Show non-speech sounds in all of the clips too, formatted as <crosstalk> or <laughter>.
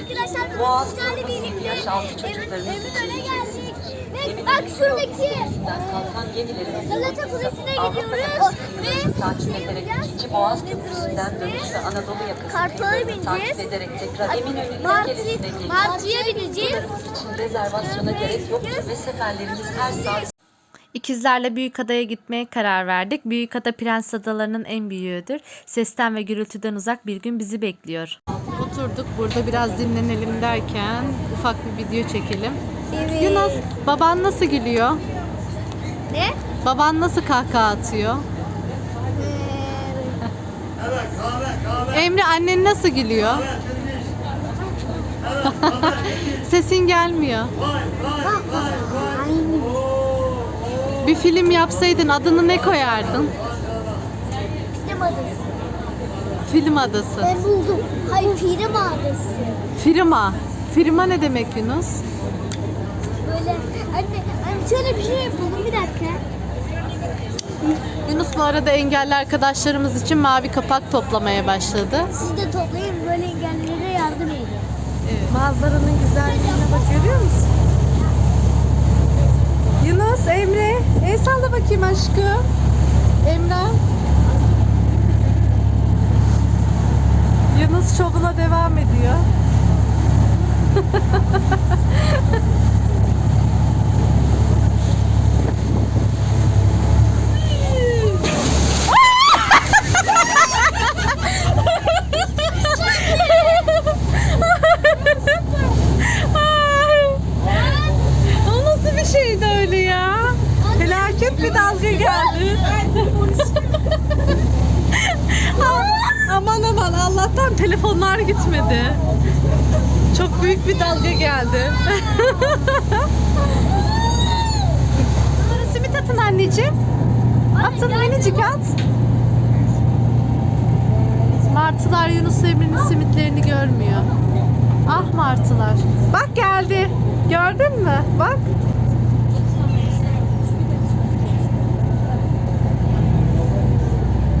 arkadaşlar Boğaz bugün sizlerle birlikte Eminönü'ne geldik. Ve bak şuradaki Galata Kulesi'ne gidiyoruz. Ve takip şey ederek ikinci Boğaz o Köprüsü'nden dönüş ve Anadolu Kartlara yakasını bineceğiz. ederek tekrar Eminönü'ne gelesine geliyoruz. Martı'ya bineceğiz. İçin rezervasyona gerek yoktur ve seferlerimiz her saat İkizlerle Büyükada'ya gitmeye karar verdik. Büyükada Prens Adaları'nın en büyüğüdür. Sesten ve gürültüden uzak bir gün bizi bekliyor. Oturduk burada biraz dinlenelim derken ufak bir video çekelim. Evet. Yunus baban nasıl gülüyor? Ne? Baban nasıl kahkaha atıyor? <laughs> Emre annen nasıl gülüyor? <laughs> Sesin gelmiyor. Bir film yapsaydın adını ne koyardın? Film adası. Film adası. Ben buldum. Hayır film adası. Firma. Firma ne demek Yunus? Böyle anne, anne şöyle bir şey yapalım bir dakika. Yunus bu arada engelli arkadaşlarımız için mavi kapak toplamaya başladı. Siz de toplayın böyle engellilere yardım edin. Manzaranın güzelliğine bak görüyor musun? Yunus, Emre. El salla bakayım aşkım. Emre. Yunus şovuna devam ediyor. <laughs> O nasıl bir şeydi öyle ya? Felaket bir dalga geldi. A- aman aman Allah'tan telefonlar gitmedi. Çok büyük bir dalga geldi. Simit atın anneciğim. Atın minicik at. Martılar Yunus Emre'nin simitlerini görmüyor. Ah martılar. Bak geldi. Gördün mü? Bak.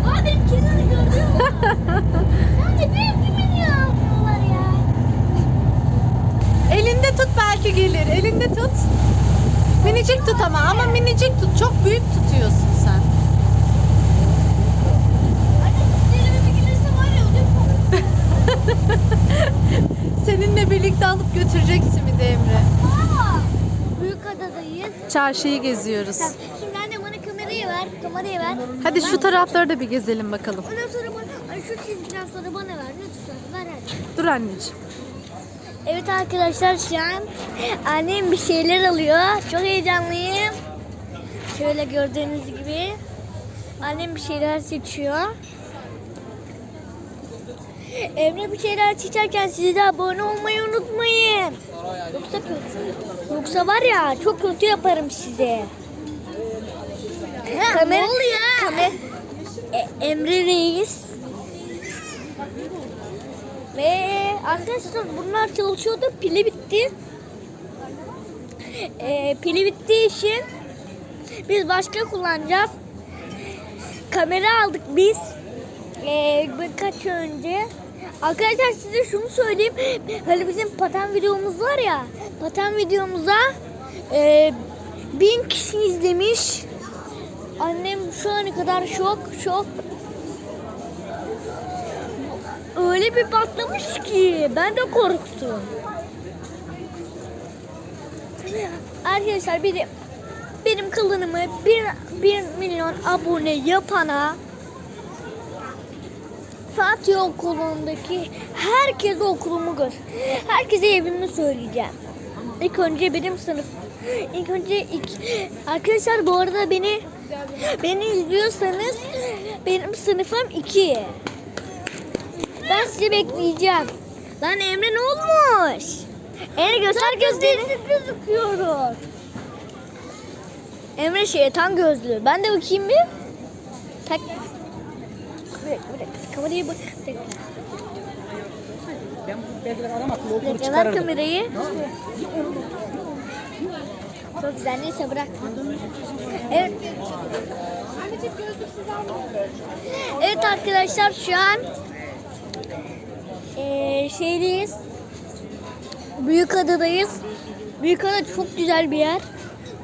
Aa benim kedimi gördün mü? Anne benim gibi niye ya? Elinde tut belki gelir. Elinde tut. Minicik tut ama ama minicik tut. Çok büyük tutuyorsun sen. Anne elime bir gelirse var ya ödüm <laughs> Seninle birlikte alıp götürecek simidi Emre. Aa! Büyük adadayız. Çarşıyı geziyoruz. Şimdi anne bana kamerayı ver. Kamerayı ver. Hadi şu tarafları da bir gezelim bakalım. Ondan sonra şu çizgiden sonra bana ver. Lütfen ver hadi. Dur anneciğim. Evet arkadaşlar şu an annem bir şeyler alıyor. Çok heyecanlıyım. Şöyle gördüğünüz gibi annem bir şeyler seçiyor. Emre bir şeyler seçerken siz de abone olmayı unutmayın. Yoksa kötü. Yoksa var ya çok kötü yaparım size. Kamera, Kamer, E, Emre Reis ve arkadaşlar bunlar çalışıyordu. Pili bitti. Ee, pili bittiği için biz başka kullanacağız. Kamera aldık biz. Ee, birkaç önce. Arkadaşlar size şunu söyleyeyim. Hani bizim paten videomuz var ya. Paten videomuza e, bin kişi izlemiş. Annem şu ana kadar şok şok. Öyle bir patlamış ki ben de korktum. Arkadaşlar benim benim kılınımı 1, 1 milyon abone yapana Fatih okulundaki herkese okulumu gör. Herkese evimi söyleyeceğim. İlk önce benim sınıf. İlk önce ilk arkadaşlar bu arada beni beni izliyorsanız benim sınıfım 2. Ben sizi bekleyeceğim. Lan Emre ne olmuş? Emre göster gözlerini. gözüküyorum. Emre şeytan gözlü. Ben de bakayım bir. Tak. Kamerayı ver çıkarırdım. kamerayı. Çok güzel. Neyse bırak. Evet. Evet arkadaşlar şu an eee şeydeyiz. Büyükada'dayız. Büyükada çok güzel bir yer.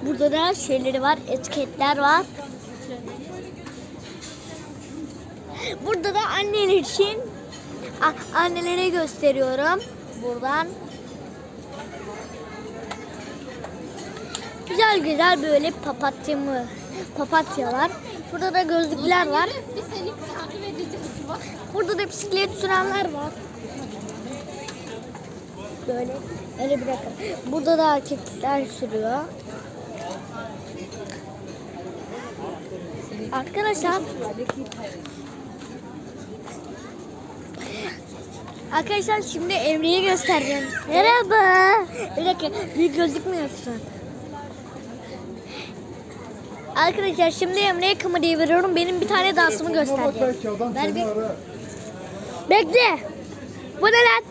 Burada da şeyleri var, etiketler var. Burada da annen için annelere gösteriyorum. Buradan. Güzel güzel böyle papatya mı? Papatyalar. Burada da gözlükler var. Biz seni takip edeceğiz bak. Burada da bisiklet sürenler var. Böyle. Öyle bir dakika. Burada da erkekler sürüyor. Arkadaşlar Arkadaşlar şimdi Emre'yi göstereceğim. Merhaba. Bir dakika büyük gözükmüyorsun. Arkadaşlar şimdi Emre'ye kamerayı veriyorum. Benim bir tane dansımı göstereceğim. Ver bir. Bekle. Bu ne lan?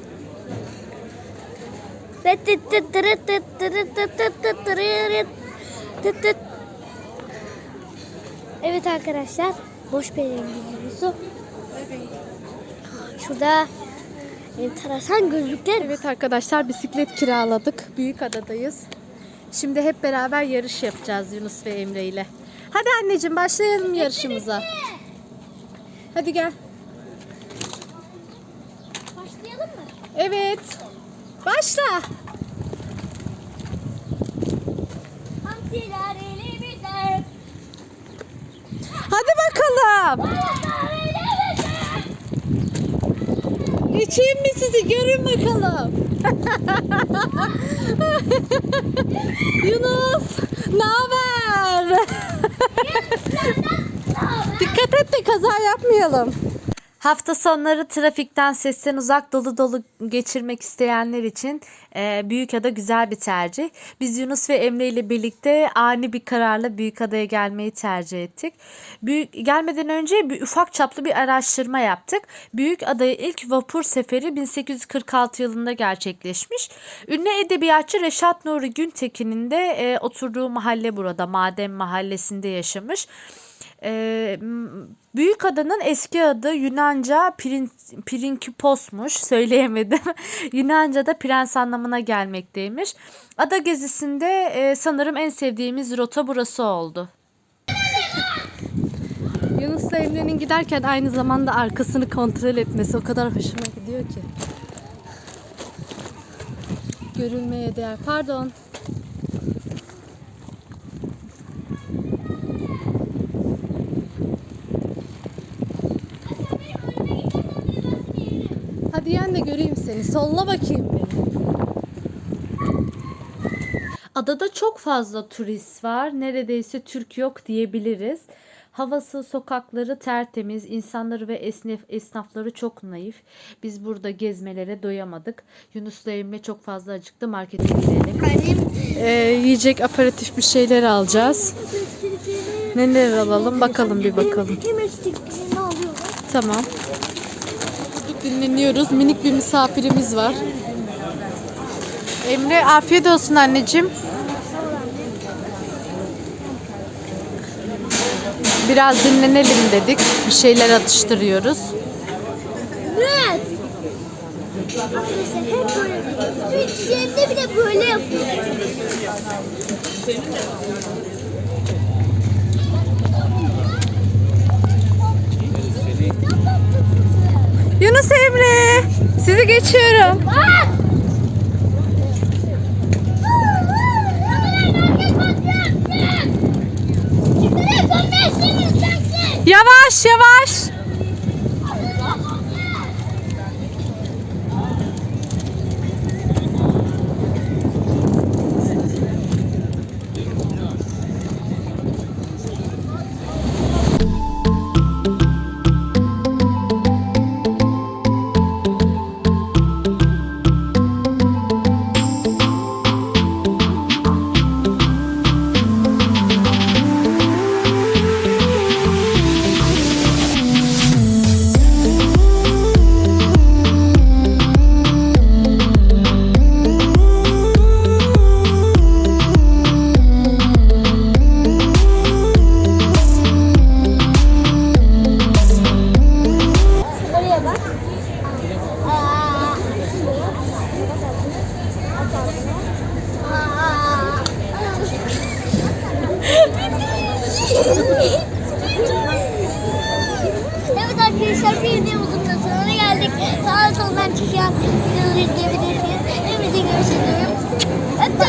Evet arkadaşlar. Boş bir videosu. Şurada enteresan gözlükler. Evet arkadaşlar bisiklet kiraladık. Büyükada'dayız. Şimdi hep beraber yarış yapacağız Yunus ve Emre ile. Hadi anneciğim başlayalım yarışımıza. Hadi gel. Başlayalım mı? Evet. Başla. Hadi bakalım. Geçeyim mi sizi? Görün bakalım. <laughs> Yunus, ne haber? Dikkat et de kaza yapmayalım. Hafta sonları trafikten sesten uzak dolu dolu geçirmek isteyenler için e, Büyükada güzel bir tercih. Biz Yunus ve Emre ile birlikte ani bir kararla Büyükada'ya gelmeyi tercih ettik. Büyük gelmeden önce bir ufak çaplı bir araştırma yaptık. Büyükada'ya ilk vapur seferi 1846 yılında gerçekleşmiş. Ünlü edebiyatçı Reşat Nuri Güntekin'in de e, oturduğu mahalle burada Madem Mahallesi'nde yaşamış. Ee, m- Büyükada'nın eski adı Yunanca Pirin, Pirinkipos'muş. Söyleyemedim. <laughs> Yunanca'da prens anlamına gelmekteymiş. Ada gezisinde e, sanırım en sevdiğimiz rota burası oldu. Yunus'la Emre'nin giderken aynı zamanda arkasını kontrol etmesi o kadar hoşuma gidiyor ki. Görülmeye değer. Pardon. Hadi yen de Solla bakayım beni. Adada çok fazla turist var. Neredeyse Türk yok diyebiliriz. Havası, sokakları tertemiz, insanları ve esnaf, esnafları çok naif. Biz burada gezmelere doyamadık. Yunus'la Emre çok fazla acıktı. Markete gidelim. Ee, yiyecek aperatif bir şeyler alacağız. Neler alalım bakalım bir bakalım. Tamam. Dinleniyoruz. Minik bir misafirimiz var. Emre afiyet olsun anneciğim. Biraz dinlenelim dedik. Bir şeyler atıştırıyoruz. Evet. Arkadaşlar hep böyle. Su içeceğimde bile böyle yapıyor. Yunus Emre, sizi geçiyorum. Yavaş yavaş. Everything I should do.